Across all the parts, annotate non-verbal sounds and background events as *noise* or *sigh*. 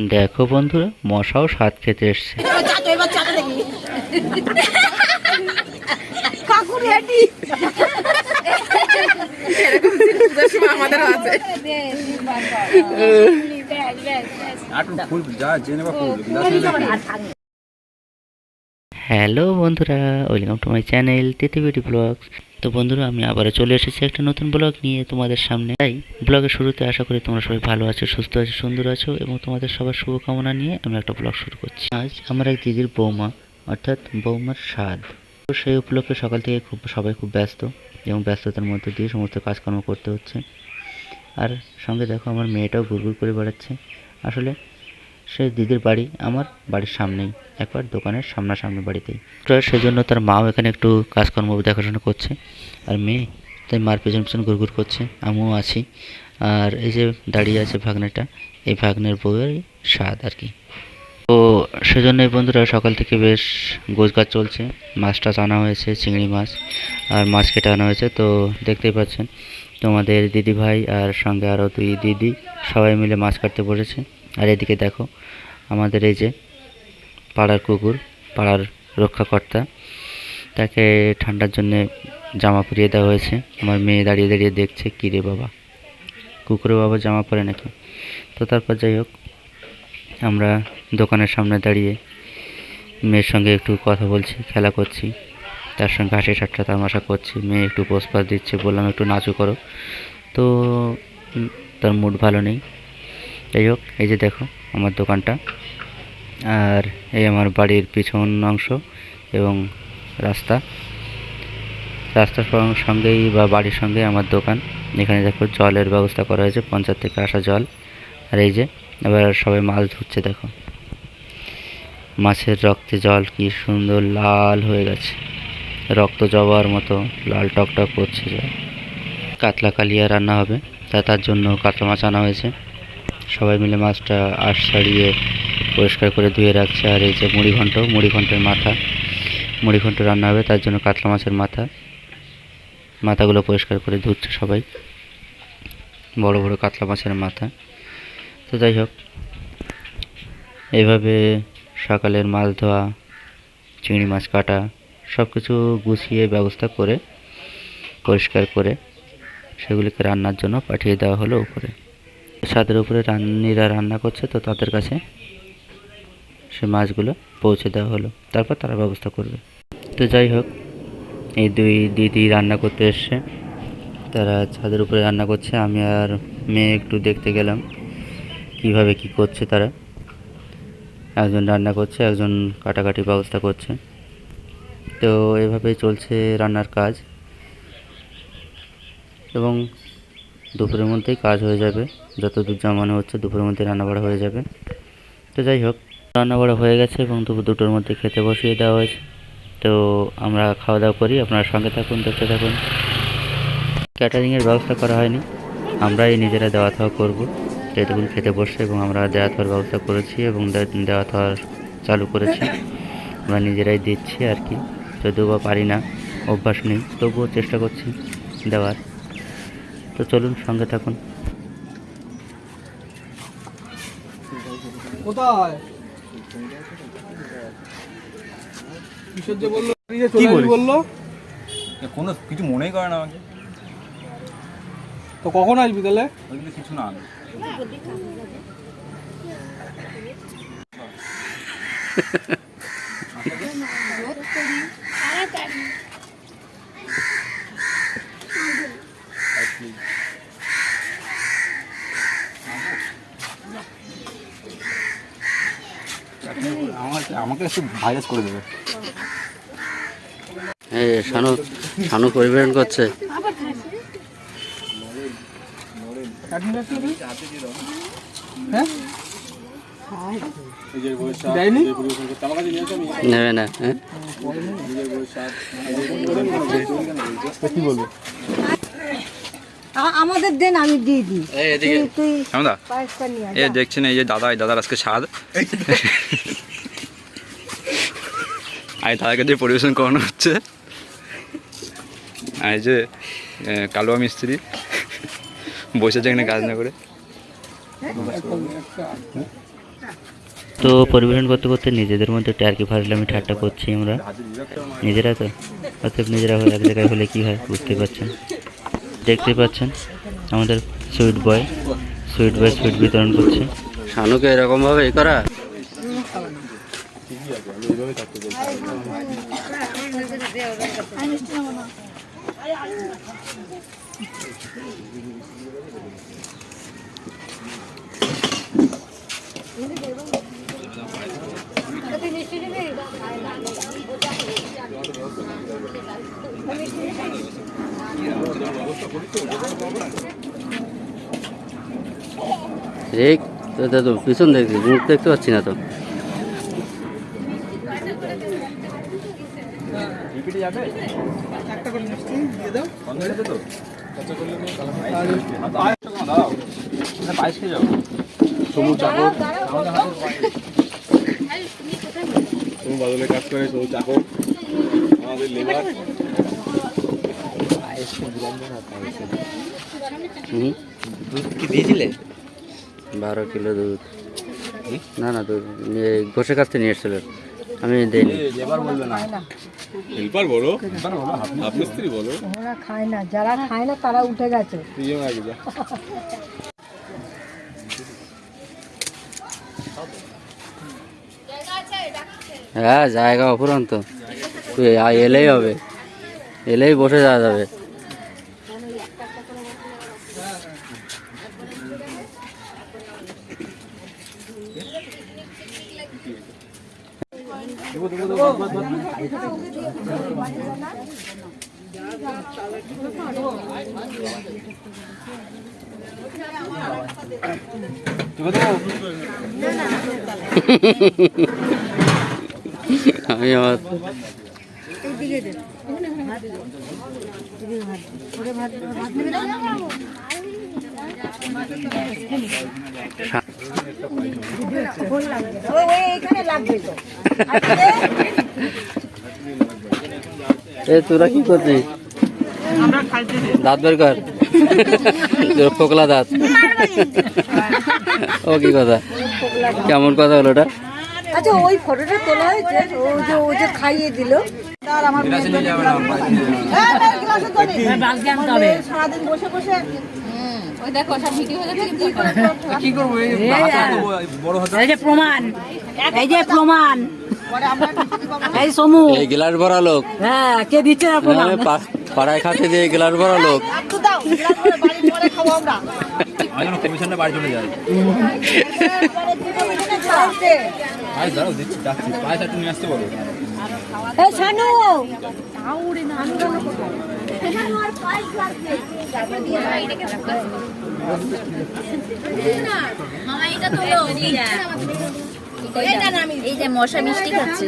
দেখো বন্ধুরা মশাও স্বাদ খেতে এসছে। হ্যালো বন্ধুরা ওয়েলকাম টু মাই চ্যানেল তিতিবিটি ব্লগস তো বন্ধুরা, আমি আবারও চলে এসেছি একটা নতুন ব্লগ নিয়ে তোমাদের সামনে। তাই, ব্লগের শুরুতে আশা করি তোমরা সবাই ভালো আছো, সুস্থ আছো, সুন্দর আছো এবং তোমাদের সবার শুভকামনা নিয়ে আমি একটা ব্লগ শুরু করছি। আজ আমার এক দিদির বৌমা, অর্থাৎ বৌমার স্বাদ তো সেই উপলক্ষে সকাল থেকে খুব, সবাই খুব ব্যস্ত এবং ব্যস্ততার মধ্যে দিয়ে সমস্ত কাজকর্ম করতে হচ্ছে। আর সঙ্গে দেখো, আমার মেয়েটাও ঘুরঘুর করে বেড়াচ্ছে। আসলে সে দিদির বাড়ি, আমার বাড়ির সামনেই, একবার দোকানের সামনাসামনি বাড়িতেই। তো সেজন্য তার মাও এখানে একটু কাজকর্ম, দেখাশোনা করছে। আর মেয়ে তাই মার পেছন পেছন ঘুরঘুর করছে, আমিও আছি। আর এই যে দাঁড়িয়ে আছে ভাগ্নেটা এই ভাগ্নের বউয়ের স্বাদ আর কি। তো সেজন্য এই বন্ধুরা সকাল থেকে বেশ গোছগাছ চলছে। মাছ টাছ আনা হয়েছে, চিংড়ি মাছ আর মাছ কেটে আনা হয়েছে। তো দেখতেই পাচ্ছেন, তোমাদের দিদি ভাই আর সঙ্গে আরও দুই দিদি সবাই মিলে মাছ কাটতে বসেছে। আর এদিকে দেখো, আমাদের এই যে পাড়ার কুকুর, পাড়ার রক্ষাকর্তা, তাকে ঠান্ডার জন্য জামা পরিয়ে দেওয়া হয়েছে। আমার মেয়ে দাঁড়িয়ে দাঁড়িয়ে দেখছে, কী রে বাবা, কুকুরে বাবা জামা পরে নাকি? তো তারপর যাই হোক, আমরা দোকানের সামনে দাঁড়িয়ে মেয়ের সঙ্গে একটু কথা বলছি, খেলা করছি। তার সঙ্গে হাসি ঠাট্টা তামাশা করছি। মেয়ে একটু পোস্পাস দিচ্ছে, বললাম, একটু নাচু করো। তো তার মুড ভালো নেই। যাই হোক, এই যে দেখো আমার দোকানটা। আর এই আমার বাড়ির পিছন অংশ এবং রাস্তা। রাস্তার সঙ্গেই বা বাড়ির সঙ্গেই আমার দোকান। এখানে দেখো জলের ব্যবস্থা করা হয়েছে পঞ্চায়েত থেকে আসা জল। আর এই যে, এবার সবাই মাছ ধরছে, দেখো। মাছের রক্তে জল কি সুন্দর লাল হয়ে গেছে। রক্ত জবার মতো লাল টকটক করছে জল। কাতলা কালিয়া রান্না হবে, তা তার জন্য কাতলা মাছ আনা হয়েছে। সবাই মিলে মাছটা আশ ছাড়িয়ে পরিষ্কার করে ধুয়ে রাখছে। আর এই যে মুড়ি ঘন্ট, মুড়ি ঘন্টের মাথা, মুড়ি ঘন্ট রান্না হবে, তার জন্য কাতলা মাছের মাথা। মাথাগুলো পরিষ্কার করে ধুচ্ছে সবাই। বড় বড় কাতলা মাছের মাথা। তো যাই হোক এইভাবে সকালের মাছ ধোয়া, চিংড়ি মাছ কাটা সব কিছু গুছিয়ে ব্যবস্থা করে, পরিষ্কার করে সেগুলিকে রান্নার জন্য পাঠিয়ে দেওয়া হলো উপরে। ছাদের উপরে রান্নিরা রান্না করছে তো তাদের কাছে সে মাছগুলো পৌঁছে দেওয়া হলো। তারপর তারা ব্যবস্থা করবে। তো যাই হোক, এই দুই দিদি রান্না করতে এসছে। তারা ছাদের উপরে রান্না করছে। আমি আর মেয়ে একটু দেখতে গেলাম কীভাবে কি করছে তারা। একজন রান্না করছে, একজন কাটাকাটি ব্যবস্থা করছে। তো এভাবেই চলছে রান্নার কাজ। এবং দুপুরের মধ্যেই কাজ হয়ে যাবে। যতদূর যা মনে হচ্ছে দুপুরের মধ্যে রান্না রান্নাবাড়া হয়ে যাবে। তো যাই হোক রান্না রান্নাবাড়া হয়ে গেছে এবং দুপুর দুটোর মধ্যে খেতে বসিয়ে দেওয়া হয়েছে। তো আমরা খাওয়া দাওয়া করি, আপনার সঙ্গে থাকুন, দেখতে থাকুন। ক্যাটারিংয়ের ব্যবস্থা করা হয়নি। আমরাই নিজেরা দেওয়া থাওয়া করব। যেটুকুন খেতে বসে এবং আমরা দেওয়া থাওয়ার ব্যবস্থা করেছি এবং দেওয়া থাওয়ার চালু করেছি। আমরা নিজেরাই দিচ্ছি আর কি। যদিও বা পারি না, অভ্যাস নেই, তবুও চেষ্টা করছি দেওয়ার। তো চলুন সঙ্গে থাকুন। কোথায়? কিশোর যে বলল? চলে বলল? কোনো কিছু মনেই করে না আমাকে। তো কখন আসবি তাহলে? কিছু না আমার আমাকে একটু ভাইরাস করে দেবে। শানু শানু পরিবেশন করছে। হ্যাঁ নেবে না হ্যাঁ? কি বলব? আমাদের দেন আমি দিয়ে দিই। তুই- যা। দেখছেন এই যে দাদা এই দাদার আজকে স্বাদ। আর দাদাকে দিয়ে পরিবেশন করানো হচ্ছে। আর এই যে কালুয়া মিস্ত্রি। বসেছে এখানে কাজ না করে। তো পরিবেশন করতে করতে নিজেদের মধ্যে একটু আর কি ফাজলামি ঠাট্টা করছি আমরা। নিজেরা তো? অতএব নিজেরা হয়ে এক জায়গায় হলে কী হয় বুঝতে পারছেন? দেখতে পাচ্ছেন আমাদের sweet boy sweet boy sweet বিতরণ করছে। শানুকে এরকমভাবে এ করা? রে তো পিছন দেখছি মুখ দেখতে পাচ্ছি না তো। বদলে কাজ করে সবুজ চাকর। আমাদের লেবার। দুধ কি দিয়েছিলে? বারো কিলো দুধ। না না দুধ ঘষে থেকে নিয়ে এসেছিল। আমি দেইনি। লেবার বলবে না। হেল্পার বলো। লেবার বলো আপনি আপনি স্ত্রী বলো। ওরা খায় না। যারা খায় না তারা উঠে গেছে। তুইও আগে যা? হ্যাঁ জায়গা অফুরন্ত। তুই এলেই হবে। এলেই বসে যাওয়া যাবে। আমি এ তোরা কি করছিস? দাঁত বের কর। *laughs* ফোকলা দাঁত। ও কি কথা? কেমন কথা হলো ওটা? আচ্ছা ওই ফটোটা তোলা হয়েছে ও যে ও যে খাইয়ে দিল। তার আমার গ্লাসে নিয়ে যাবে না সারাদিন বসে বসে। ওই দেখো সব ভিডিও হয়ে কিন্তু কি করব? এই যে প্রমাণ এই যে প্রমাণ। এই সমু। এই গ্লাস ভরা লোক। হ্যাঁ কে দিচ্ছে না প্রমাণ? পাড়ায় খাতে দিয়ে গ্লাস ভরা লোক। বাড়ি চলে যায়। মামা এটা তো এই যে মশা মিষ্টি খাচ্ছে।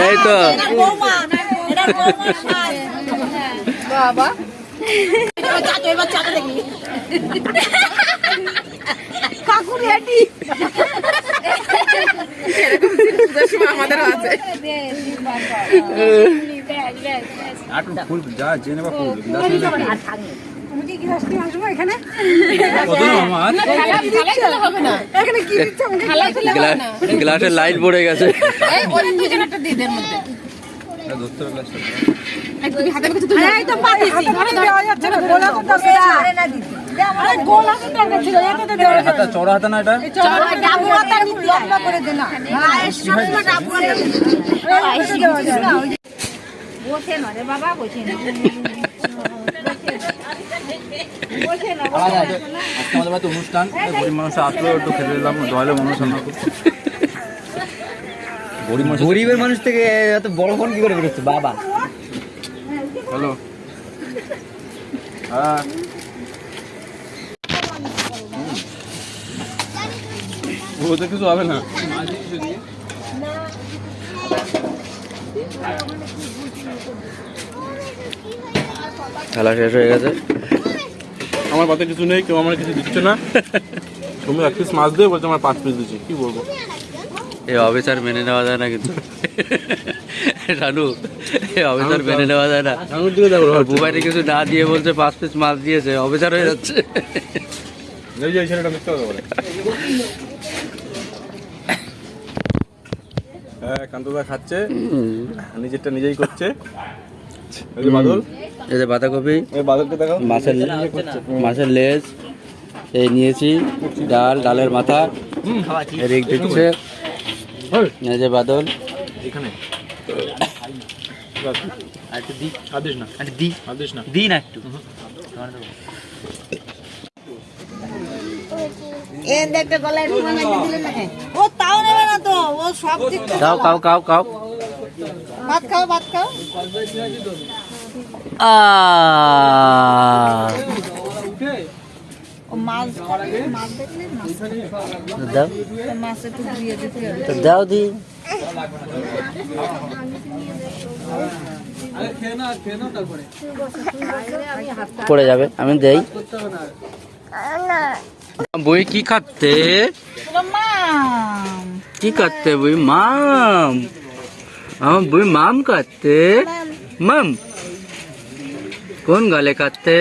এই তো। বাবা। আমাদেরও আছে একটু ফুল যা জেনে বা ফুল গ্লাসে লাইট পড়ে গেছে। চড়া হাতে না এটা? বসে না রে বাবা বসে বসে না। আজকে আমাদের বাড়িতে অনুষ্ঠান গরিব মানুষ আসলো একটু খেতে দিলাম দয়ালে মানুষ আমরা খুব। গরিব মানুষ গরিবের মানুষ থেকে এত বড় ফোন কি করে বেরোচ্ছে? বাবা। হ্যালো। হ্যাঁ। কিছু হবে না? খেলা শেষ হয়ে গেছে। আমার পাতে কিছু নেই কেউ আমার কিছু দিচ্ছে না। তুমি এক পিস মাছ দিয়ে বলছো আমার পাঁচ পিস দিচ্ছি কি বলব? এই অফিসার মেনে নেওয়া যায় না কিন্তু। রানু এই অফিসার মেনে নেওয়া যায় না। আঙুর দিকে দেখো মোবাইলে কিছু না দিয়ে বলছে পাঁচ পিস মাছ দিয়েছে অফিসার হয়ে যাচ্ছে। এই যে ছেলেটা মিথ্যা কথা বলে। হ্যাঁ কান্তদা খাচ্ছে নিজেরটা নিজেই করছে। বাদল। এই যে বাঁধাকপি। এই বাদলকে দেখাও মাছের মাছের লেজ এই নিয়েছি। ডাল ডালের মাথা। এদিক দিচ্ছে। এই যে বাদল। এখানে। দি আদেশ না। দি আদেশ না। দি না একটু। এ দেখতে গলায় রুমাল লাগিয়ে দিলে না? ও তাও নেবে না তো ও সব দিক থেকে খাও খাও খাও খাও। ভাত খাও ভাত খাও। দাও। দি। পড়ে যাবে আমি দেই। বই কি খাচ্ছে? কি খাচ্ছে বই? মাম। আমার বই মাম খাচ্ছে। মাম। কোন গালে খাচ্ছে